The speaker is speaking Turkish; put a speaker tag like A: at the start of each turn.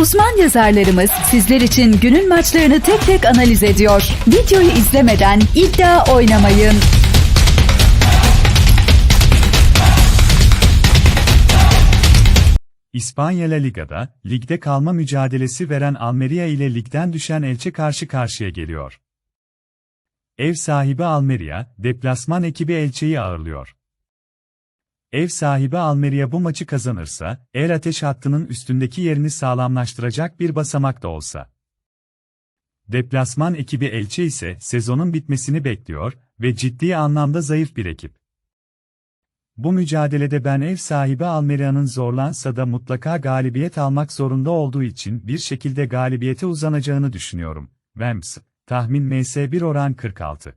A: Uzman yazarlarımız sizler için günün maçlarını tek tek analiz ediyor. Videoyu izlemeden iddia oynamayın.
B: İspanya La Liga'da, ligde kalma mücadelesi veren Almeria ile ligden düşen Elche karşı karşıya geliyor. Ev sahibi Almeria, deplasman ekibi Elche'yi ağırlıyor. Ev sahibi Almeria bu maçı kazanırsa, el ateş hattının üstündeki yerini sağlamlaştıracak bir basamak da olsa. Deplasman ekibi Elche ise sezonun bitmesini bekliyor ve ciddi anlamda zayıf bir ekip. Bu mücadelede ben ev sahibi Almeria'nın zorlansa da mutlaka galibiyet almak zorunda olduğu için bir şekilde galibiyete uzanacağını düşünüyorum. Vems, tahmin MS1 oran 46.